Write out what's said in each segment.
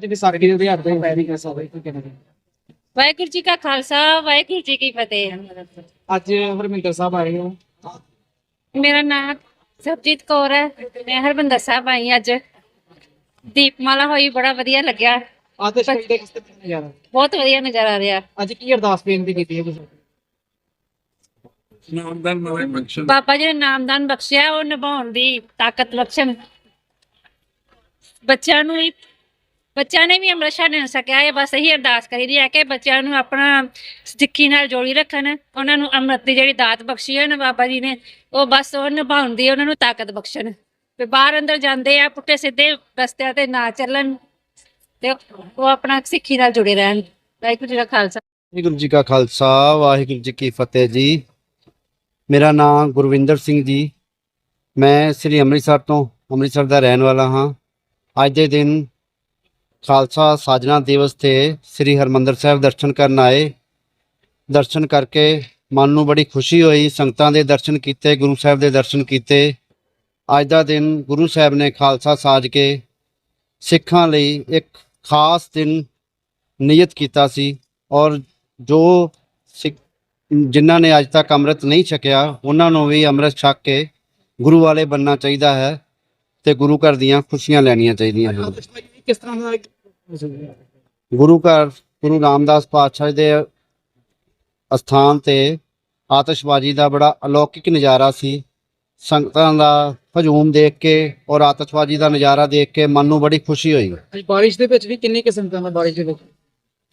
ਤੇ ਵਿਸਾਖੀ ਦੇ ਹੱਥ ਦੇ ਪੈਰੀ ਕਰ ਸਕਦੇ ਕੀ ਕਹਿੰਦੇ ਨੇ। ਵਾਹਿਗੁਰੂ ਜੀ ਕਾ ਖਾਲਸਾ ਵਾਹਿਗੁਰੂ ਜੀ ਕੀ ਫਤਿਹ। ਅੱਜ ਹਰਮਿੰਦਰ ਸਾਹਿਬ ਆਏ ਹੋ। ਮੇਰਾ ਨਾਮ ਸਰਜੀਤ ਕੌਰ ਹੈ। ਮੈਂ ਹਰਬੰਦਰ ਸਾਹਿਬ ਆਈ ਅੱਜ। ਦੀਪਮਾਲਾ ਹੋਈ ਬੜਾ ਵਧੀਆ ਲੱਗਿਆ। ਆਤਿਸ਼ਬਾਜ਼ੀ ਦਾ ਕਿਸ ਤਰ੍ਹਾਂ ਨਜ਼ਾਰਾ? ਬਹੁਤ ਵਧੀਆ ਨਜ਼ਾਰਾ ਆ ਰਿਹਾ। ਅੱਜ ਕੀ ਅਰਦਾਸ ਬੇਨਤੀ ਕੀਤੀ ਹੈ ਤੁਸੀਂ? ਨਾਮਦਾਨ ਮਵੇ ਬਖਸ਼ਣ। ਬਾਬਾ ਜੀ ਨੇ ਨਾਮਦਾਨ ਬਖਸ਼ਿਆ ਉਹ ਨਿਭਾਉਣ ਦੀ ਤਾਕਤ ਬਖਸ਼ਣ। ਬੱਚਿਆਂ ਨੂੰ ਵੀ ਬੱਚਿਆਂ ਨੇ ਵੀ ਅੰਮ੍ਰਿਤ ਛੱਡ ਸਕਿਆ, ਇਹ ਬਸ ਇਹੀ ਅਰਦਾਸ ਕਰੀਦੀ ਹੈ ਕਿ ਬੱਚਿਆਂ ਨੂੰ ਆਪਣਾ ਸਿੱਖੀ ਨਾਲ ਜੋੜੀ ਰੱਖਣ, ਉਹਨਾਂ ਨੂੰ ਅੰਮ੍ਰਿਤ ਦੀ ਜਿਹੜੀ ਦਾਤ ਬਖਸ਼ੀ ਹੈ ਨਾ ਬਾਬਾ ਜੀ ਨੇ, ਉਹ ਬਸ ਉਹ ਨਿਭਾਉਣ ਦੀ ਉਹਨਾਂ ਨੂੰ ਤਾਕਤ ਬਖਸ਼ਣ। ਤੇ ਬਾਹਰ ਅੰਦਰ ਜਾਂਦੇ ਆ, ਪੁੱਠੇ ਸਿੱਧੇ ਰਸਤਿਆਂ ਤੇ ਨਾ ਚੱਲਣ ਤੇ ਉਹ ਆਪਣਾ ਸਿੱਖੀ ਨਾਲ ਜੁੜੇ ਰਹਿਣ। ਵਾਹਿਗੁਰੂ ਜੀ ਦਾ ਖਾਲਸਾ। ਵਾਹਿਗੁਰੂ ਜੀ ਕਾ ਖਾਲਸਾ, ਵਾਹਿਗੁਰੂ ਜੀ ਕੀ ਫਤਿਹ ਜੀ। ਮੇਰਾ ਨਾਮ ਗੁਰਵਿੰਦਰ ਸਿੰਘ ਜੀ। ਮੈਂ ਸ੍ਰੀ ਅੰਮ੍ਰਿਤਸਰ ਤੋਂ ਅੰਮ੍ਰਿਤਸਰ ਦਾ ਰਹਿਣ ਵਾਲਾ ਹਾਂ। ਅੱਜ ਦੇ ਦਿਨ ਖਾਲਸਾ ਸਾਜਨਾ ਦਿਵਸ ਤੇ ਸ੍ਰੀ ਹਰਮੰਦਰ ਸਾਹਿਬ ਦਰਸ਼ਨ ਕਰਨ ਆਏ। ਦਰਸ਼ਨ ਕਰਕੇ ਮਨ ਨੂੰ ਬੜੀ ਖੁਸ਼ੀ ਹੋਈ। ਸੰਗਤਾਂ ਦੇ ਦਰਸ਼ਨ ਕੀਤੇ, ਗੁਰੂ ਸਾਹਿਬ ਦੇ ਦਰਸ਼ਨ ਕੀਤੇ। ਅੱਜ ਦਾ ਦਿਨ ਗੁਰੂ ਸਾਹਿਬ ਨੇ ਖਾਲਸਾ ਸਾਜ ਕੇ ਸਿੱਖਾਂ ਲਈ ਇੱਕ ਖਾਸ ਦਿਨ ਨਿਯਤ ਕੀਤਾ ਸੀ ਔਰ ਜੋ ਸਿੱਖ ਜਿਨ੍ਹਾਂ ਨੇ ਅੱਜ ਤੱਕ ਅੰਮ੍ਰਿਤ ਨਹੀਂ ਛਕਿਆ, ਉਹਨਾਂ ਨੂੰ ਵੀ ਅੰਮ੍ਰਿਤ ਛਕ ਕੇ ਗੁਰੂ ਵਾਲੇ ਬੰਨਣਾ ਚਾਹੀਦਾ ਹੈ ਤੇ ਗੁਰੂ ਘਰ ਦੀਆਂ ਖੁਸ਼ੀਆਂ ਲੈਣੀਆਂ ਚਾਹੀਦੀਆਂ ਹਨ। ਕਿਸ ਤਰ੍ਹਾਂ ਦਾ ਗੁਰੂ ਘਰ ਗੁਰੂ ਰਾਮਦਾਸ ਪਾਤਸ਼ਾਹ ਦੇ ਅਸਥਾਨ ਤੇ ਆਤਿਸ਼ਬਾਜ਼ੀ ਦਾ ਬੜਾ ਅਲੌਕਿਕ ਨਜ਼ਾਰਾ ਸੀ। ਸੰਗਤਾਂ ਦਾ ਹਜੂਮ ਦੇਖ ਕੇ ਔਰ ਆਤਿਸ਼ਬਾਜ਼ੀ ਦਾ ਨਜ਼ਾਰਾ ਦੇਖ ਕੇ ਮਨ ਨੂੰ ਬੜੀ ਖੁਸ਼ੀ ਹੋਈ। ਅੱਜ ਬਾਰਿਸ਼ ਦੇ ਵਿੱਚ ਵੀ ਕਿੰਨੀ ਕਿਸਮ ਦਾ ਬਾਰਿਸ਼ ਦੇ ਵਿੱਚ?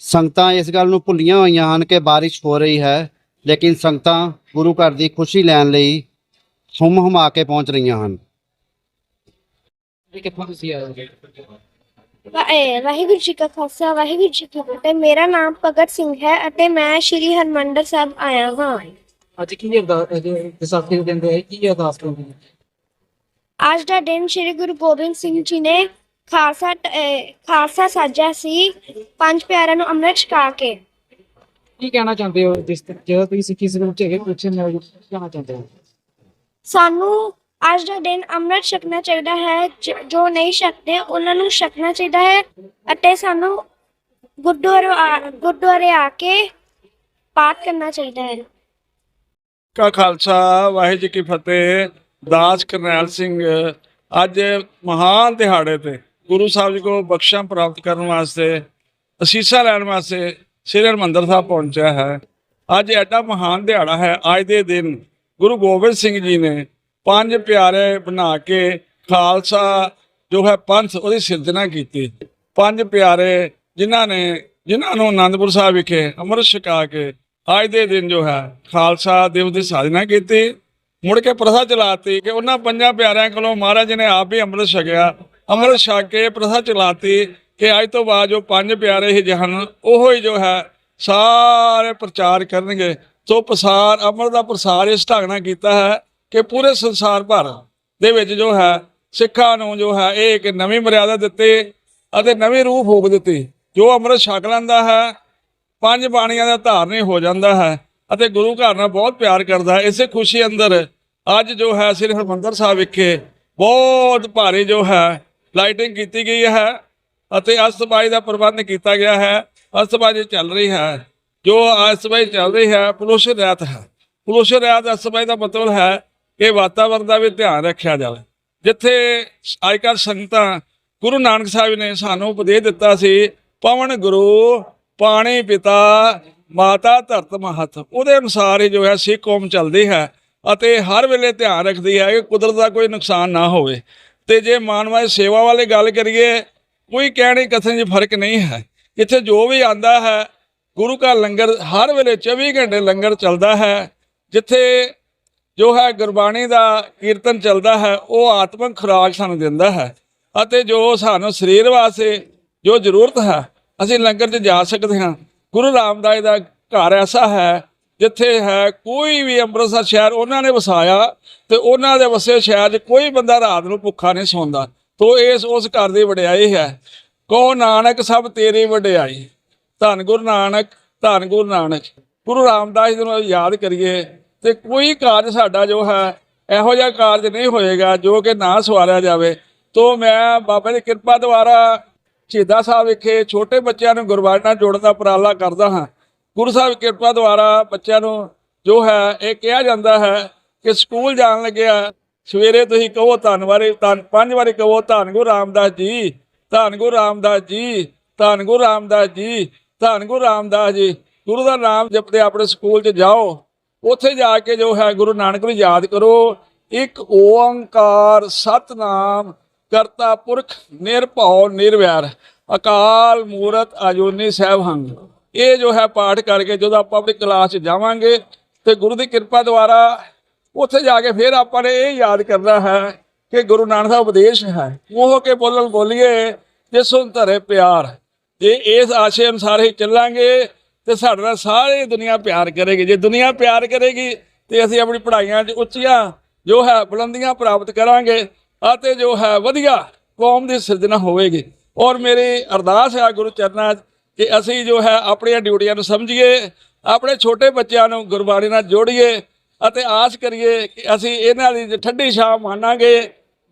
ਸੰਗਤਾਂ ਇਸ ਗੱਲ ਨੂੰ ਭੁੱਲੀਆਂ ਹੋਈਆਂ ਹਨ ਕਿ ਬਾਰਿਸ਼ ਹੋ ਰਹੀ ਹੈ ਲੇਕਿਨ ਸੰਗਤਾਂ ਗੁਰੂ ਘਰ ਦੀ ਖੁਸ਼ੀ ਲੈਣ ਲਈ ਹੁਮ ਹੁਮਾ ਕੇ ਪਹੁੰਚ ਰਹੀਆਂ ਹਨ। ਕਿੱਥੋਂ ਤੁਸੀਂ ਆਏ ਹੋ? ਵਾਹਿਗੁਰੂ ਜੀ ਕਾ ਖਾਲਸਾ ਵਾਹਿਗੁਰੂ ਜੀ ਕੀ ਫਤਿਹ। ਮੇਰਾ ਨਾਮ ਭਗਤ ਸਿੰਘ ਹੈ ਅਤੇ ਮੈਂ ਸ਼੍ਰੀ ਹਰਮੰਦਰ ਸਾਹਿਬ ਆਇਆ ਹਾਂ। ਅੱਜ ਕੀ ਵਿਸਾਖੀ ਦੇ ਦਿਨ ਤੇ ਕੀ ਅਰਦਾਸ ਕਰਨੀ ਹੈ ਅੱਜ ਦਾ ਦਿਨ ਸ਼੍ਰੀ ਗੁਰੂ ਗੋਬਿੰਦ ਸਿੰਘ ਜੀ ਨੇ ਖਾਲਸਾ ਖਾਲਸਾ ਸਾਜਿਆ ਸੀ ਪੰਜ ਪਿਆਰਿਆਂ ਨੂੰ ਅੰਮ੍ਰਿਤ ਛਕਾ ਕੇ। ਕੀ ਕਹਿਣਾ ਚਾਹੁੰਦੇ ਹੋ? ਜਿਸ ਜਦੋਂ ਤੁਸੀਂ ਸਿੱਖੀ ਸਰੂਪ ਚ ਹੈਗੇ ਕੁਛ ਨਾ ਕੀ ਕਹਿਣਾ ਚਾਹੁੰਦੇ ਹੋ। ਸਾਨੂੰ ਅੱਜ ਦਾ ਦਿਨ ਅੰਮ੍ਰਿਤ ਛਕਣਾ ਚਾਹੀਦਾ ਹੈ, ਜ- ਜੋ ਨਹੀਂ ਛਕਦੇ ਉਹਨਾਂ ਨੂੰ ਛਕਣਾ ਚਾਹੀਦਾ ਹੈ ਅਤੇ ਸਾਨੂੰ ਗੁਰਦੁਆਰੇ ਆ- ਗੁਰਦੁਆਰੇ ਆ ਕੇ ਪਾਠ ਕਰਨਾ ਚਾਹੀਦਾ ਹੈ। ਕਾ ਖਾਲਸਾ, ਵਾਹਿਗੁਰੂ ਜੀ ਕੀ ਫਤਿਹ। ਦਾਸ ਕਰਨੈਲ ਸਿੰਘ, ਅੱਜ ਮਹਾਨ ਦਿਹਾੜੇ ਤੇ ਗੁਰੂ ਸਾਹਿਬ ਜੀ ਕੋਲ ਬਖਸ਼ਾਂ ਪ੍ਰਾਪਤ ਕਰਨ ਵਾਸਤੇ ਅਸੀਸਾਂ ਲੈਣ ਵਾਸਤੇ ਸ੍ਰੀ ਹਰਿਮੰਦਰ ਸਾਹਿਬ ਪਹੁੰਚਿਆ ਹੈ। ਅੱਜ ਐਡਾ ਮਹਾਨ ਦਿਹਾੜਾ ਹੈ। ਅੱਜ ਦੇ ਦਿਨ ਗੁਰੂ ਗੋਬਿੰਦ ਸਿੰਘ ਜੀ ਨੇ ਪੰਜ ਪਿਆਰੇ ਬਣਾ ਕੇ ਖਾਲਸਾ ਜੋ ਹੈ ਪੰਥ, ਉਹਦੀ ਸਿਰਜਣਾ ਕੀਤੀ। ਪੰਜ ਪਿਆਰੇ ਜਿਨ੍ਹਾਂ ਨੇ, ਜਿਨ੍ਹਾਂ ਨੂੰ ਆਨੰਦਪੁਰ ਸਾਹਿਬ ਵਿਖੇ ਅੰਮ੍ਰਿਤ ਛਕਾ ਕੇ ਅੱਜ ਦੇ ਦਿਨ ਜੋ ਹੈ ਖਾਲਸਾ ਦਿਵਸ ਦੀ ਸਾਜਨਾ ਕੀਤੀ। ਮੁੜ ਕੇ ਪ੍ਰਥਾ ਚਲਾਤੀ ਕਿ ਉਹਨਾਂ ਪੰਜਾਂ ਪਿਆਰਿਆਂ ਕੋਲੋਂ ਮਹਾਰਾਜ ਨੇ ਆਪ ਹੀ ਅੰਮ੍ਰਿਤ ਛਕਿਆ। ਅੰਮ੍ਰਿਤ ਛਕ ਕੇ ਪ੍ਰਥਾ ਚਲਾਤੀ ਕਿ ਅੱਜ ਤੋਂ ਬਾਅਦ ਜੋ ਪੰਜ ਪਿਆਰੇ ਹੀ ਜਹਨ, ਉਹੋ ਹੀ ਜੋ ਹੈ ਸਾਰੇ ਪ੍ਰਚਾਰ ਕਰਨਗੇ। ਸੋ ਪ੍ਰਸਾਰ ਅੰਮ੍ਰਿਤ ਦਾ ਪ੍ਰਸਾਰ ਇਸ ਢੰਗ ਨਾਲ ਕੀਤਾ ਹੈ ਕਿ ਪੂਰੇ ਸੰਸਾਰ ਭਰ ਦੇ ਵਿੱਚ ਜੋ ਹੈ, ਸਿੱਖਾਂ ਨੂੰ ਜੋ ਹੈ, ਇਹ ਇੱਕ ਨਵੀਂ ਮਰਿਆਦਾ ਦਿੱਤੀ ਅਤੇ ਨਵੀਂ ਰੂਹ ਫੂਕ ਦਿੱਤੀ। ਜੋ ਅੰਮ੍ਰਿਤ ਛਕ ਲੈਂਦਾ ਹੈ, ਪੰਜ ਬਾਣੀਆਂ ਦਾ ਧਾਰਨੀ ਹੋ ਜਾਂਦਾ ਹੈ ਅਤੇ ਗੁਰੂ ਘਰ ਨਾਲ ਬਹੁਤ ਪਿਆਰ ਕਰਦਾ ਹੈ। ਇਸੇ ਖੁਸ਼ੀ ਅੰਦਰ ਅੱਜ ਜੋ ਹੈ, ਸ੍ਰੀ ਹਰਿਮੰਦਰ ਸਾਹਿਬ ਵਿਖੇ ਬਹੁਤ ਭਾਰੀ ਜੋ ਹੈ ਲਾਈਟਿੰਗ ਕੀਤੀ ਗਈ ਹੈ ਅਤੇ ਅਸਤਬਾਈ ਦਾ ਪ੍ਰਬੰਧ ਕੀਤਾ ਗਿਆ ਹੈ। ਅਸਤਬਾਈ ਚੱਲ ਰਹੀ ਹੈ। ਜੋ ਅਸਤਬਾਈ ਚੱਲ ਰਹੀ ਹੈ ਪੋਲੂਸ਼ਨ ਰਹਿਤ ਹੈ। ਪੋਲੂਸ਼ਨ ਰਹਿਤ ਅਸਤਬਾਈ ਦਾ ਮਤਲਬ ਹੈ ਇਹ ਵਾਤਾਵਰਣ ਦਾ ਵੀ ਧਿਆਨ ਰੱਖਿਆ ਜਾਵੇ। ਜਿੱਥੇ ਅੱਜ ਕੱਲ੍ਹ ਸੰਗਤਾਂ ਗੁਰੂ ਨਾਨਕ ਸਾਹਿਬ ਨੇ ਸਾਨੂੰ ਉਪਦੇਸ਼ ਦਿੱਤਾ ਸੀ, ਪਵਨ ਗੁਰੂ, ਪਾਣੀ ਪਿਤਾ, ਮਾਤਾ ਧਰਤ ਮਹਤ। ਉਹਦੇ ਅਨੁਸਾਰ ਹੀ ਜੋ ਹੈ ਸਿੱਖ ਕੌਮ ਚੱਲਦੀ ਹੈ ਅਤੇ ਹਰ ਵੇਲੇ ਧਿਆਨ ਰੱਖਦੀ ਹੈ ਕਿ ਕੁਦਰਤ ਦਾ ਕੋਈ ਨੁਕਸਾਨ ਨਾ ਹੋਵੇ। ਤੇ ਜੇ ਮਾਨਵਾਈ ਸੇਵਾ ਵਾਲੇ ਗੱਲ ਕਰੀਏ, ਕੋਈ ਕਹਿਣੀ ਕਥਨ 'ਚ ਫ਼ਰਕ ਨਹੀਂ ਹੈ। ਇੱਥੇ ਜੋ ਵੀ ਆਂਦਾ ਹੈ, ਗੁਰੂ ਕਾ ਲੰਗਰ ਹਰ ਵੇਲੇ 24 ਘੰਟੇ ਲੰਗਰ ਚੱਲਦਾ ਹੈ, ਜਿੱਥੇ ਜੋ ਹੈ ਗੁਰਬਾਣੀ ਦਾ ਕੀਰਤਨ ਚੱਲਦਾ ਹੈ, ਉਹ ਆਤਮਿਕ ਖੁਰਾਕ ਸਾਨੂੰ ਦਿੰਦਾ ਹੈ ਅਤੇ ਜੋ ਸਾਨੂੰ ਸਰੀਰ ਵਾਸਤੇ ਜੋ ਜ਼ਰੂਰਤ ਹੈ, ਅਸੀਂ ਲੰਗਰ 'ਚ ਜਾ ਸਕਦੇ ਹਾਂ। ਗੁਰੂ ਰਾਮਦਾਸ ਦਾ ਘਰ ਐਸਾ ਹੈ, ਜਿੱਥੇ ਹੈ ਕੋਈ ਵੀ ਅੰਮ੍ਰਿਤਸਰ ਸ਼ਹਿਰ ਉਹਨਾਂ ਨੇ ਵਸਾਇਆ ਤੇ ਉਹਨਾਂ ਦੇ ਵਸੇ ਸ਼ਹਿਰ 'ਚ ਕੋਈ ਬੰਦਾ ਰਾਤ ਨੂੰ ਭੁੱਖਾ ਨਹੀਂ ਸੌਂਦਾ। ਤੋ ਇਸ, ਉਸ ਘਰ ਦੀ ਵਡਿਆਈ ਹੈ। ਕਹੋ ਨਾਨਕ, ਸਭ ਤੇਰੀ ਵਡਿਆਈ। ਧੰਨ ਗੁਰੂ ਨਾਨਕ, ਧੰਨ ਗੁਰੂ ਨਾਨਕ। ਗੁਰੂ ਰਾਮਦਾਸ ਜੀ ਨੂੰ ਯਾਦ ਕਰੀਏ ਤੇ ਕੋਈ ਕਾਰਜ ਸਾਡਾ ਜੋ ਹੈ, ਇਹੋ ਜਿਹਾ ਕਾਰਜ ਨਹੀਂ ਹੋਏਗਾ ਜੋ ਕਿ ਨਾ ਸਵਾਰਿਆ ਜਾਵੇ। ਤੋ ਮੈਂ ਬਾਬਾ ਦੀ ਕਿਰਪਾ ਦੁਆਰਾ ਸ਼ਹੀਦਾਂ ਸਾਹਿਬ ਵਿਖੇ ਛੋਟੇ ਬੱਚਿਆਂ ਨੂੰ ਗੁਰਬਾਣੀ ਨਾਲ ਜੋੜਨ ਦਾ ਉਪਰਾਲਾ ਕਰਦਾ ਹਾਂ। ਗੁਰੂ ਸਾਹਿਬ ਕਿਰਪਾ ਦੁਆਰਾ ਬੱਚਿਆਂ ਨੂੰ ਜੋ ਹੈ, ਇਹ ਕਿਹਾ ਜਾਂਦਾ ਹੈ ਕਿ ਸਕੂਲ ਜਾਣ ਲੱਗਿਆ ਸਵੇਰੇ ਤੁਸੀਂ ਕਹੋ ਧੰਨ ਵਾਰੀ, ਧੰਨ ਪੰਜ ਵਾਰੀ ਕਹੋ, ਧੰਨ ਗੁਰੂ ਰਾਮਦਾਸ ਜੀ, ਧੰਨ ਗੁਰੂ ਰਾਮਦਾਸ ਜੀ, ਧੰਨ ਗੁਰੂ ਰਾਮਦਾਸ ਜੀ, ਧੰਨ ਗੁਰੂ ਰਾਮਦਾਸ ਜੀ। ਗੁਰੂ ਦਾ ਨਾਮ ਜਪਦੇ ਆਪਣੇ ਸਕੂਲ 'ਚ ਜਾਓ। ਉੱਥੇ ਜਾ ਕੇ ਜੋ ਹੈ ਗੁਰੂ ਨਾਨਕ ਨੂੰ ਯਾਦ ਕਰੋ, ਇੱਕ ਓੰਕਾਰ ਸਤਨਾਮ ਕਰਤਾ ਪੁਰਖ ਨਿਰਭਉ ਨਿਰਵੈਰ, ਅਕਾਲ ਮੂਰਤ ਅਜੂਨੀ ਸਹਿਬ ਹੰਗ ਇਹ ਜੋ ਹੈ ਪਾਠ ਕਰਕੇ ਜਦੋਂ ਆਪਾਂ ਆਪਣੀ ਕਲਾਸ 'ਚ ਜਾਵਾਂਗੇ, ਤੇ ਗੁਰੂ ਦੀ ਕਿਰਪਾ ਦੁਆਰਾ ਉੱਥੇ ਜਾ ਕੇ ਫਿਰ ਆਪਾਂ ਨੇ ਇਹ ਯਾਦ ਕਰਨਾ ਹੈ ਕਿ ਗੁਰੂ ਨਾਨਕ ਦਾ ਉਪਦੇਸ਼ ਹੈ। ਉਹ ਕੇ ਬੋਲਣ ਬੋਲੀਏ, ਜੇ ਸੁਣ ਧਰੇ ਪਿਆਰ। ਜੇ ਇਸ ਆਸ਼ੇ ਅਨੁਸਾਰ ਹੀ ਚੱਲਾਂਗੇ ਤੇ ਸਾਡੇ ਨਾਲ ਸਾਰੀ ਦੁਨੀਆ ਪਿਆਰ ਕਰੇਗੀ। ਜੇ ਦੁਨੀਆ ਪਿਆਰ ਕਰੇਗੀ, ਤੇ ਅਸੀਂ ਆਪਣੀ ਪੜ੍ਹਾਈਆਂ 'ਚ ਉੱਚੀਆਂ, ਜੋ ਹੈ ਬੁਲੰਦੀਆਂ ਪ੍ਰਾਪਤ ਕਰਾਂਗੇ ਅਤੇ ਜੋ ਹੈ ਵਧੀਆ ਕੌਮ ਦੀ ਸਿਰਜਣਾ ਹੋਵੇਗੀ। ਔਰ ਮੇਰੀ ਅਰਦਾਸ ਹੈ ਗੁਰੂ ਚਰਨਾਂ 'ਚ ਕਿ ਅਸੀਂ ਜੋ ਹੈ ਆਪਣੀਆਂ ਡਿਊਟੀਆਂ ਨੂੰ ਸਮਝੀਏ, ਆਪਣੇ ਛੋਟੇ ਬੱਚਿਆਂ ਨੂੰ ਗੁਰਬਾਣੀ ਨਾਲ ਜੋੜੀਏ ਅਤੇ ਆਸ ਕਰੀਏ ਕਿ ਅਸੀਂ ਇਹਨਾਂ ਦੀ ਠੰਡੀ ਛਾਂ ਮਾਨਾਂਗੇ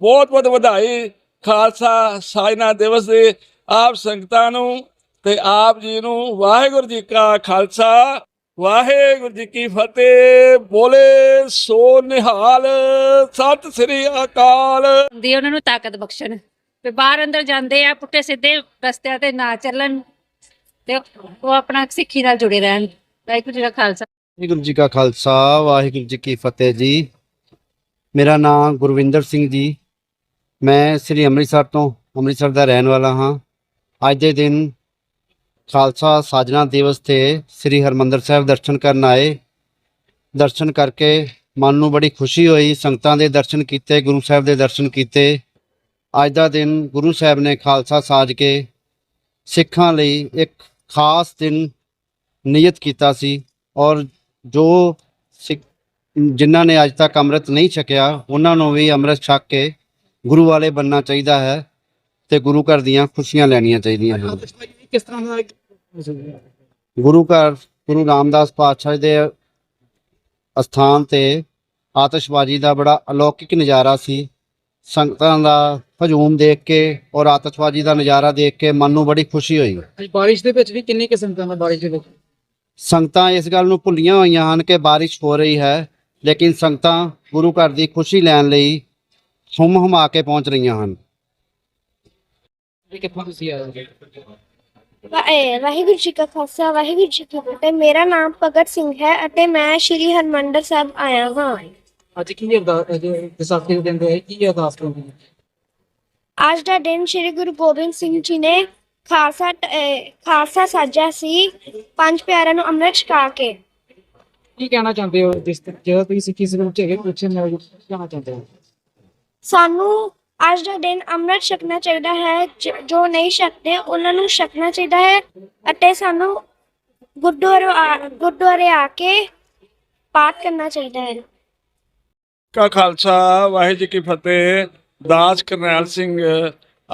ਬਹੁਤ ਬਹੁਤ ਵਧਾਈ, ਖਾਲਸਾ, ਸਾਜਨਾ ਦਿਵਸ ਦੇ ਆਪ ਸੰਗਤਾਂ ਨੂੰ ਤੇ ਆਪ ਜੀ ਨੂੰ ਵਾਹਿਗੁਰੂ ਜੀ ਕਾ ਖਾਲਸਾ ਵਾਹਿਗੁਰੂ ਜੀ ਕੀ ਫਤਿਹ। ਬੋਲੇ ਸੋ ਨਿਹਾਲ ਸਤਿ ਸ੍ਰੀ ਅਕਾਲ। ਦੀ ਉਹਨਾਂ ਨੂੰ ਤਾਕਤ ਬਖਸ਼ਣ। ਤੇ ਬਾਹਰ ਅੰਦਰ ਜਾਂਦੇ ਆ ਪੁੱਠੇ ਸਿੱਧੇ ਰਸਤਿਆਂ ਤੇ ਨਾ ਚੱਲਣ ਤੇ ਉਹ ਆਪਣਾ ਸਿੱਖੀ ਨਾਲ ਜੁੜੇ ਰਹਿਣ। ਵਾਹਿਗੁਰੂ ਜੀ ਦਾ ਖਾਲਸਾ। ਵਾਹਿਗੁਰੂ ਜੀ ਕਾ ਖਾਲਸਾ ਵਾਹਿਗੁਰੂ ਜੀ ਕੀ ਫਤਿਹ ਜੀ। ਮੇਰਾ ਨਾਮ ਗੁਰਵਿੰਦਰ ਸਿੰਘ ਜੀ। ਮੈਂ ਸ੍ਰੀ ਅੰਮ੍ਰਿਤਸਰ ਤੋਂ ਅੰਮ੍ਰਿਤਸਰ ਦਾ ਰਹਿਣ ਵਾਲਾ ਹਾਂ। ਅੱਜ ਦੇ ਦਿਨ ਖਾਲਸਾ ਸਾਜਨਾ ਦਿਵਸ ਤੇ ਸ੍ਰੀ ਹਰਮੰਦਰ ਸਾਹਿਬ ਦਰਸ਼ਨ ਕਰਨ ਆਏ। ਦਰਸ਼ਨ ਕਰਕੇ ਮਨ ਨੂੰ ਬੜੀ ਖੁਸ਼ੀ ਹੋਈ। ਸੰਗਤਾਂ ਦੇ ਦਰਸ਼ਨ ਕੀਤੇ, ਗੁਰੂ ਸਾਹਿਬ ਦੇ ਦਰਸ਼ਨ ਕੀਤੇ। ਅੱਜ ਦਾ ਦਿਨ ਗੁਰੂ ਸਾਹਿਬ ਨੇ ਖਾਲਸਾ ਸਾਜ ਕੇ ਸਿੱਖਾਂ ਲਈ ਇੱਕ ਖਾਸ ਦਿਨ ਨਿਯਤ ਕੀਤਾ ਸੀ ਔਰ ਜੋ ਸਿੱਖ ਜਿਨ੍ਹਾਂ ਨੇ ਅੱਜ ਤੱਕ ਅੰਮ੍ਰਿਤ ਨਹੀਂ ਛਕਿਆ, ਉਹਨਾਂ ਨੂੰ ਵੀ ਅੰਮ੍ਰਿਤ ਛਕ ਕੇ ਗੁਰੂ ਵਾਲੇ ਬੰਨਣਾ ਚਾਹੀਦਾ ਹੈ ਤੇ ਗੁਰੂ ਘਰ ਦੀਆਂ ਖੁਸ਼ੀਆਂ ਲੈਣੀਆਂ ਚਾਹੀਦੀਆਂ ਹਨ। ਕਿਸ ਤਰ੍ਹਾਂ ਦਾ? ਗੁਰੂ ਘਰ ਗੁਰੂ ਰਾਮਦਾਸ ਪਾਤਸ਼ਾਹ ਦੇ ਅਸਥਾਨ ਤੇ ਆਤਿਸ਼ਬਾਜ਼ੀ ਦਾ ਬੜਾ ਅਲੌਕਿਕ ਨਜ਼ਾਰਾ ਸੀ ਸੰਗਤਾਂ ਦਾ ਹਜੂਮ ਦੇਖ ਕੇ ਔਰ ਆਤਿਸ਼ਬਾਜ਼ੀ ਦਾ ਨਜ਼ਾਰਾ ਦੇਖ ਕੇ ਮਨ ਨੂੰ ਬੜੀ ਖੁਸ਼ੀ ਹੋਈ ਅੱਜ ਬਾਰਿਸ਼ ਦੇ ਵਿੱਚ ਵੀ ਕਿੰਨੀ ਕਿਸਮ ਦਾ ਬਾਰਿਸ਼ ਦੇ ਵਿੱਚ ਸੰਗਤਾਂ ਇਸ ਗੱਲ ਨੂੰ ਭੁੱਲੀਆਂ ਹੋਈਆਂ ਹਨ ਕਿ ਬਾਰਿਸ਼ ਹੋ ਰਹੀ ਹੈ ਲੇਕਿਨ ਸੰਗਤਾਂ ਗੁਰੂ ਘਰ ਦੀ ਖੁਸ਼ੀ ਲੈਣ ਲਈ ਹੁਮ ਹੁਮਾ ਕੇ ਪਹੁੰਚ ਰਹੀਆਂ ਹਨ ਕਿੱਥੋਂ ਤੁਸੀਂ ਆਏ ਹੋ? ਇਹ ਵਾਹਿਗੁਰੂ ਜੀ ਕਾ ਖਾਲਸਾ ਵਾਹਿਗੁਰੂ ਜੀ ਕੀ ਫਤਿਹ। ਮੇਰਾ ਨਾਮ ਭਗਤ ਸਿੰਘ ਹੈ ਅਤੇ ਮੈਂ ਸ਼੍ਰੀ ਹਰਮੰਦਰ ਸਾਹਿਬ ਆਇਆ ਹਾਂ। ਅੱਜ ਕੀ ਅਰਦਾਸ ਵਿਸਾਖੀ ਦੇ ਦਿਨ ਦੇ ਕੀ ਅਰਦਾਸ ਕਰਨੀ ਹੈ ਅੱਜ ਦਾ ਦਿਨ ਸ਼੍ਰੀ ਗੁਰੂ ਗੋਬਿੰਦ ਸਿੰਘ ਜੀ ਨੇ ਖਾਲਸਾ ਅਹ ਖਾਲਸਾ ਸਾਜਿਆ ਸੀ ਪੰਜ ਪਿਆਰਿਆਂ ਨੂੰ ਅੰਮ੍ਰਿਤ ਛਕਾ ਕੇ। ਕੀ ਕਹਿਣਾ ਚਾਹੁੰਦੇ ਹੋ? ਜਿਸ ਜਦੋਂ ਤੁਸੀਂ ਸਿੱਖੀ ਸਕੂਲ ਚ ਹੈਗੇ ਕੁਛ ਨਾ ਕਹਿਣਾ ਚਾਹੁੰਦੇ ਹੋ। ਸਾਨੂੰ ਅੱਜ ਦਾ ਦਿਨ ਅੰਮ੍ਰਿਤ ਛਕਣਾ ਚਾਹੀਦਾ ਹੈ, ਜ- ਜੋ ਨਹੀਂ ਛਕਦੇ ਉਹਨਾਂ ਨੂੰ ਛਕਣਾ ਚਾਹੀਦਾ ਹੈ ਅਤੇ ਸਾਨੂੰ ਗੁਰਦੁਆਰੇ ਆ- ਗੁਰਦੁਆਰੇ ਆ ਕੇ ਪਾਠ ਕਰਨਾ ਚਾਹੀਦਾ ਹੈ। ਕਾ ਖਾਲਸਾ, ਵਾਹਿਗੁਰੂ ਜੀ ਕੀ ਫਤਿਹ। ਦਾਸ ਕਰਨੈਲ ਸਿੰਘ,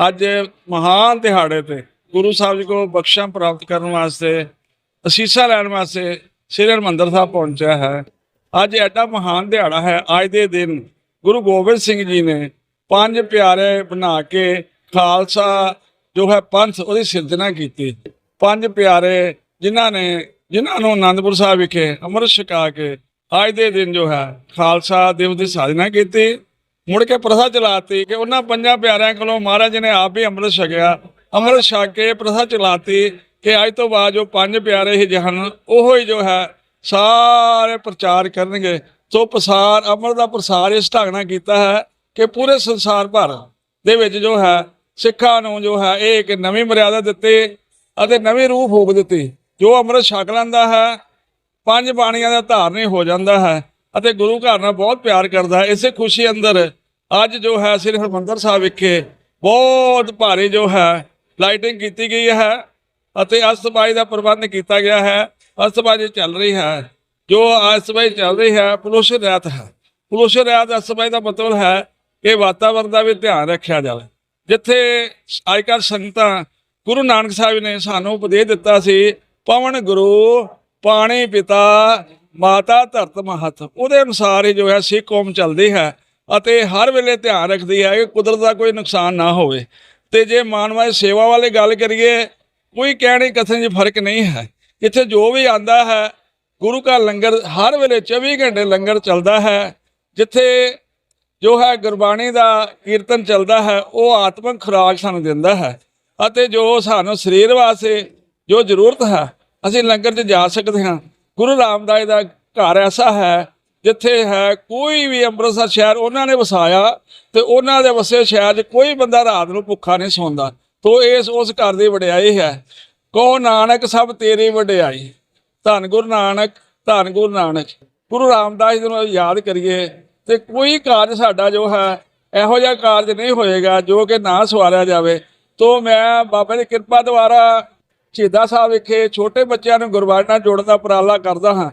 ਅੱਜ ਮਹਾਨ ਦਿਹਾੜੇ ਤੇ ਗੁਰੂ ਸਾਹਿਬ ਜੀ ਕੋਲ ਬਖਸ਼ਾਂ ਪ੍ਰਾਪਤ ਕਰਨ ਵਾਸਤੇ ਅਸੀਸਾਂ ਲੈਣ ਵਾਸਤੇ ਸ੍ਰੀ ਹਰਿਮੰਦਰ ਸਾਹਿਬ ਪਹੁੰਚਿਆ ਹੈ। ਅੱਜ ਐਡਾ ਮਹਾਨ ਦਿਹਾੜਾ ਹੈ। ਅੱਜ ਦੇ ਦਿਨ ਗੁਰੂ ਗੋਬਿੰਦ ਸਿੰਘ ਜੀ ਨੇ ਪੰਜ ਪਿਆਰੇ ਬਣਾ ਕੇ ਖਾਲਸਾ ਜੋ ਹੈ ਪੰਥ, ਉਹਦੀ ਸਿਰਜਣਾ ਕੀਤੀ। ਪੰਜ ਪਿਆਰੇ ਜਿਨ੍ਹਾਂ ਨੇ, ਜਿਨ੍ਹਾਂ ਨੂੰ ਆਨੰਦਪੁਰ ਸਾਹਿਬ ਵਿਖੇ ਅੰਮ੍ਰਿਤ ਛਕਾ ਕੇ ਅੱਜ ਦੇ ਦਿਨ ਜੋ ਹੈ ਖਾਲਸਾ ਦਿਵਸ ਦੀ ਸਾਜਨਾ ਕੀਤੀ। ਮੁੜ ਕੇ ਪ੍ਰਥਾ ਚਲਾਤੀ ਕਿ ਉਹਨਾਂ ਪੰਜਾਂ ਪਿਆਰਿਆਂ ਕੋਲੋਂ ਮਹਾਰਾਜ ਨੇ ਆਪ ਹੀ ਅੰਮ੍ਰਿਤ ਛਕਿਆ। ਅੰਮ੍ਰਿਤ ਛਕ ਕੇ ਪ੍ਰਥਾ ਚਲਾਤੀ ਕਿ ਅੱਜ ਤੋਂ ਬਾਅਦ ਜੋ ਪੰਜ ਪਿਆਰੇ ਹੀ ਜਹਨ, ਉਹੋ ਹੀ ਜੋ ਹੈ ਸਾਰੇ ਪ੍ਰਚਾਰ ਕਰਨਗੇ। ਸੋ ਪ੍ਰਸਾਰ ਅੰਮ੍ਰਿਤ ਦਾ ਪ੍ਰਸਾਰ ਇਸ ਢੰਗ ਨਾਲ ਕੀਤਾ ਹੈ ਕਿ ਪੂਰੇ ਸੰਸਾਰ ਭਰ ਦੇ ਵਿੱਚ ਜੋ ਹੈ, ਸਿੱਖਾਂ ਨੂੰ ਜੋ ਹੈ, ਇਹ ਇੱਕ ਨਵੀਂ ਮਰਿਆਦਾ ਦਿੱਤੀ ਅਤੇ ਨਵੀਂ ਰੂਹ ਫੂਕ ਦਿੱਤੀ। ਜੋ ਅੰਮ੍ਰਿਤ ਛਕ ਲੈਂਦਾ ਹੈ, ਪੰਜ ਬਾਣੀਆਂ ਦਾ ਧਾਰਨੀ ਹੋ ਜਾਂਦਾ ਹੈ ਅਤੇ ਗੁਰੂ ਘਰ ਨਾਲ ਬਹੁਤ ਪਿਆਰ ਕਰਦਾ ਹੈ। ਇਸੇ ਖੁਸ਼ੀ ਅੰਦਰ ਅੱਜ ਜੋ ਹੈ, ਸ੍ਰੀ ਹਰਿਮੰਦਰ ਸਾਹਿਬ ਵਿਖੇ ਬਹੁਤ ਭਾਰੀ ਜੋ ਹੈ ਲਾਈਟਿੰਗ ਕੀਤੀ ਗਈ ਹੈ ਅਤੇ ਅਸਤਬਾਈ ਦਾ ਪ੍ਰਬੰਧ ਕੀਤਾ ਗਿਆ ਹੈ। ਅਸਤਬਾਈ ਚੱਲ ਰਹੀ ਹੈ। ਜੋ ਅਸਤਬਾਈ ਚੱਲ ਰਹੀ ਹੈ ਪੋਲੂਸ਼ਨ ਰਹਿਤ ਹੈ। ਪੋਲੂਸ਼ਨ ਰਹਿਤ ਅਸਤਬਾਈ ਦਾ ਮਤਲਬ ਹੈ ਇਹ ਵਾਤਾਵਰਣ ਦਾ ਵੀ ਧਿਆਨ ਰੱਖਿਆ ਜਾਵੇ। ਜਿੱਥੇ ਅੱਜ ਕੱਲ੍ਹ ਸੰਗਤਾਂ ਗੁਰੂ ਨਾਨਕ ਸਾਹਿਬ ਨੇ ਸਾਨੂੰ ਉਪਦੇਸ਼ ਦਿੱਤਾ ਸੀ, ਪਵਨ ਗੁਰੂ, ਪਾਣੀ ਪਿਤਾ, ਮਾਤਾ ਧਰਤ ਮਹਤ। ਉਹਦੇ ਅਨੁਸਾਰ ਹੀ ਜੋ ਹੈ ਸਿੱਖ ਕੌਮ ਚੱਲਦੀ ਹੈ ਅਤੇ ਹਰ ਵੇਲੇ ਧਿਆਨ ਰੱਖਦੀ ਹੈ ਕਿ ਕੁਦਰਤ ਦਾ ਕੋਈ ਨੁਕਸਾਨ ਨਾ ਹੋਵੇ। ਤੇ ਜੇ ਮਾਨਵਾਈ ਸੇਵਾ ਵਾਲੇ ਗੱਲ ਕਰੀਏ, ਕੋਈ ਕਹਿਣੀ ਕਥਨ 'ਚ ਫ਼ਰਕ ਨਹੀਂ ਹੈ। ਇੱਥੇ ਜੋ ਵੀ ਆਂਦਾ ਹੈ, ਗੁਰੂ ਕਾ ਲੰਗਰ ਹਰ ਵੇਲੇ 24 ਘੰਟੇ ਲੰਗਰ ਚੱਲਦਾ ਹੈ, ਜਿੱਥੇ ਜੋ ਹੈ ਗੁਰਬਾਣੀ ਦਾ ਕੀਰਤਨ ਚੱਲਦਾ ਹੈ, ਉਹ ਆਤਮਿਕ ਖੁਰਾਕ ਸਾਨੂੰ ਦਿੰਦਾ ਹੈ ਅਤੇ ਜੋ ਸਾਨੂੰ ਸਰੀਰ ਵਾਸਤੇ ਜੋ ਜ਼ਰੂਰਤ ਹੈ, ਅਸੀਂ ਲੰਗਰ 'ਚ ਜਾ ਸਕਦੇ ਹਾਂ। ਗੁਰੂ ਰਾਮਦਾਸ ਦਾ ਘਰ ਐਸਾ ਹੈ, ਜਿੱਥੇ ਹੈ ਕੋਈ ਵੀ ਅੰਮ੍ਰਿਤਸਰ ਸ਼ਹਿਰ ਉਹਨਾਂ ਨੇ ਵਸਾਇਆ ਤੇ ਉਹਨਾਂ ਦੇ ਵਸੇ ਸ਼ਹਿਰ 'ਚ ਕੋਈ ਬੰਦਾ ਰਾਤ ਨੂੰ ਭੁੱਖਾ ਨਹੀਂ ਸੌਂਦਾ। ਤੋ ਇਸ, ਉਸ ਘਰ ਦੀ ਵਡਿਆਈ ਹੈ। ਕਹੋ ਨਾਨਕ, ਸਭ ਤੇਰੀ ਵਡਿਆਈ। ਧੰਨ ਗੁਰੂ ਨਾਨਕ, ਧੰਨ ਗੁਰੂ ਨਾਨਕ। ਗੁਰੂ ਰਾਮਦਾਸ ਜੀ ਨੂੰ ਯਾਦ ਕਰੀਏ ਤੇ ਕੋਈ ਕਾਰਜ ਸਾਡਾ ਜੋ ਹੈ, ਇਹੋ ਜਿਹਾ ਕਾਰਜ ਨਹੀਂ ਹੋਏਗਾ ਜੋ ਕਿ ਨਾ ਸਵਾਰਿਆ ਜਾਵੇ। ਤੋ ਮੈਂ ਬਾਬਾ ਦੀ ਕਿਰਪਾ ਦੁਆਰਾ ਸ਼ਹੀਦਾਂ ਸਾਹਿਬ ਵਿਖੇ ਛੋਟੇ ਬੱਚਿਆਂ ਨੂੰ ਗੁਰਬਾਣੀ ਨਾਲ ਜੋੜਨ ਦਾ ਉਪਰਾਲਾ ਕਰਦਾ ਹਾਂ।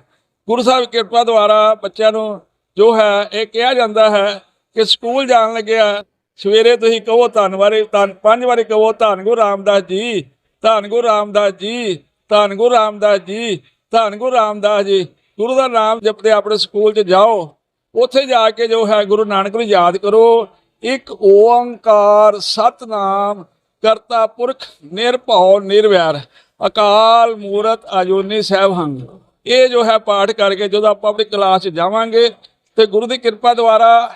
ਗੁਰੂ ਸਾਹਿਬ ਦੀ ਕਿਰਪਾ ਦੁਆਰਾ ਬੱਚਿਆਂ ਨੂੰ ਜੋ ਹੈ, ਇਹ ਕਿਹਾ ਜਾਂਦਾ ਹੈ ਕਿ ਸਕੂਲ ਜਾਣ ਲੱਗਿਆ ਸਵੇਰੇ ਤੁਸੀਂ ਕਹੋ ਧੰਨ ਵਾਰੀ, ਧੰਨ ਪੰਜ ਵਾਰੀ ਕਹੋ, ਧੰਨ ਗੁਰੂ ਰਾਮਦਾਸ ਜੀ, ਧੰਨ ਗੁਰੂ ਰਾਮਦਾਸ ਜੀ, ਧੰਨ ਗੁਰੂ ਰਾਮਦਾਸ ਜੀ, ਧੰਨ ਗੁਰੂ ਰਾਮਦਾਸ ਜੀ। ਗੁਰੂ ਦਾ ਨਾਮ ਜਪਦੇ ਆਪਣੇ ਸਕੂਲ 'ਚ ਜਾਓ। ਉੱਥੇ ਜਾ ਕੇ ਜੋ ਹੈ ਗੁਰੂ ਨਾਨਕ ਨੂੰ ਯਾਦ ਕਰੋ, ਇੱਕ ਓੰਕਾਰ ਸਤਨਾਮ ਕਰਤਾ ਪੁਰਖ ਨਿਰਭਉ ਨਿਰਵੈਰ, ਅਕਾਲ ਮੂਰਤ ਅਜੂਨੀ ਸਹਿਬ ਹੰਗ ਇਹ ਜੋ ਹੈ ਪਾਠ ਕਰਕੇ ਜਦੋਂ ਆਪਾਂ ਆਪਣੀ ਕਲਾਸ 'ਚ ਜਾਵਾਂਗੇ, ਤੇ ਗੁਰੂ ਦੀ ਕਿਰਪਾ ਦੁਆਰਾ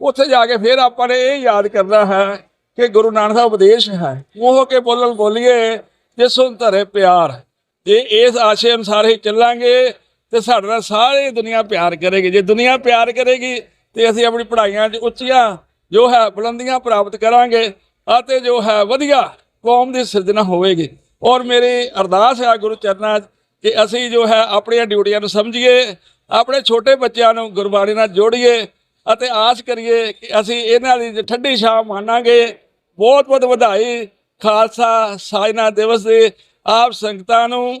ਉੱਥੇ ਜਾ ਕੇ ਫਿਰ ਆਪਾਂ ਨੇ ਇਹ ਯਾਦ ਕਰਨਾ ਹੈ ਕਿ ਗੁਰੂ ਨਾਨਕ ਦਾ ਉਪਦੇਸ਼ ਹੈ। ਉਹ ਕੇ ਬੋਲਣ ਬੋਲੀਏ, ਜੇ ਸੁਣ ਧਰੇ ਪਿਆਰ। ਜੇ ਇਸ ਆਸ਼ੇ ਅਨੁਸਾਰ ਹੀ ਚੱਲਾਂਗੇ ਤੇ ਸਾਡੇ ਨਾਲ ਸਾਰੀ ਦੁਨੀਆ ਪਿਆਰ ਕਰੇਗੀ। ਜੇ ਦੁਨੀਆ ਪਿਆਰ ਕਰੇਗੀ, ਤੇ ਅਸੀਂ ਆਪਣੀ ਪੜ੍ਹਾਈਆਂ 'ਚ ਉੱਚੀਆਂ, ਜੋ ਹੈ ਬੁਲੰਦੀਆਂ ਪ੍ਰਾਪਤ ਕਰਾਂਗੇ, ਅਤੇ ਜੋ ਹੈ ਵਧੀਆ ਕੌਮ ਦੀ ਸਿਰਜਣਾ ਹੋਵੇਗੀ। ਔਰ ਮੇਰੀ ਅਰਦਾਸ ਹੈ ਗੁਰੂ ਚਰਨਾਂ 'ਚ ਕਿ ਅਸੀਂ ਜੋ ਹੈ ਆਪਣੀਆਂ ਡਿਊਟੀਆਂ ਨੂੰ ਸਮਝੀਏ, ਆਪਣੇ ਛੋਟੇ ਬੱਚਿਆਂ ਨੂੰ ਗੁਰਬਾਣੀ ਨਾਲ ਜੋੜੀਏ, ਅਤੇ ਆਸ ਕਰੀਏ ਕਿ ਅਸੀਂ ਇਹਨਾਂ ਦੀ ਠੰਡੀ ਛਾਂ ਮਾਨਾਂਗੇ ਬਹੁਤ ਬਹੁਤ ਵਧਾਈ, ਖਾਲਸਾ, ਸਾਜਨਾ ਦਿਵਸ ਦੇ ਆਪ ਸੰਗਤਾਂ ਨੂੰ